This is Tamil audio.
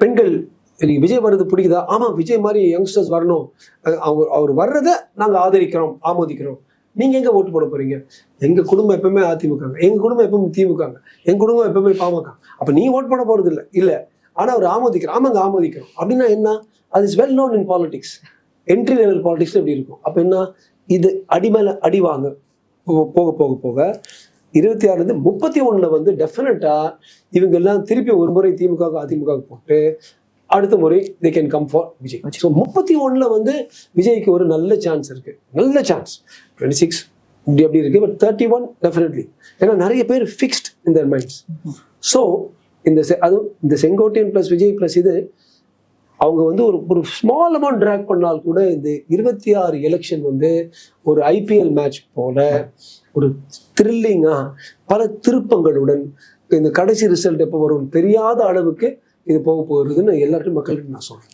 பெண்கள் எனக்கு விஜய் வர்றது பிடிக்குதா? ஆமாம் விஜய் மாதிரி யங்ஸ்டர்ஸ் வரணும். அவங்க அவர் அவர் வர்றதை நாங்கள் ஆதரிக்கிறோம் ஆமோதிக்கிறோம். நீங்கள் எங்கே ஓட்டு போட போகிறீங்க எங்கள் குடும்பம் எப்பவுமே அதிமுக எங்கள் குடும்பம் எப்பவுமே திமுக எங்கள் குடும்பம் எப்பவுமே பாமக அப்போ நீ ஓட் போட போகிறது இல்லை. இல்லை. ஆனால் அவர் ஆமோதிக்கிறோம். ஆமாங்க ஆமோதிக்கிறோம். அப்படின்னா என்ன? அது is well known in politics entry level politics எப்படி இருக்கும். அப்போ என்ன? இது அடி மேலே அடி வாங்க. போக போக போக இருபத்தி ஆறுலேருந்து முப்பத்தி ஒண்ணுல வந்து டெஃபினட்டாக இவங்க எல்லாம் திருப்பி ஒரு முறை திமுக அதிமுக போட்டு அடுத்த முறை they can come for Vijay. So முப்பத்தி ஒண்ணுல வந்து விஜய்க்கு ஒரு நல்ல சான்ஸ் இருக்கு. நல்ல சான்ஸ் டுவெண்ட்டி சிக்ஸ் இப்படி அப்படி இருக்கு பட் தேர்ட்டி ஒன் டெஃபினெட்லி ஏன்னா நிறைய பேர் fixed in their minds so இந்த செ- அதுவும் இந்த செங்கோட்டையன் ப்ளஸ் விஜய் ப்ளஸ் இது அவங்க வந்து ஒரு ஒரு ஸ்மால் அமௌண்ட் ட்ராக் பண்ணால் கூட இந்த இருபத்தி ஆறு எலெக்ஷன் வந்து ஒரு ஐபிஎல் மேட்ச் போல ஒரு த்ரில்லிங்காக பல திருப்பங்களுடன் இந்த கடைசி ரிசல்ட் எப்போ வரும் தெரியாத அளவுக்கு இது போக போகிறதுன்னு எல்லாருக்கும் மக்களுக்கு நான் சொல்கிறேன்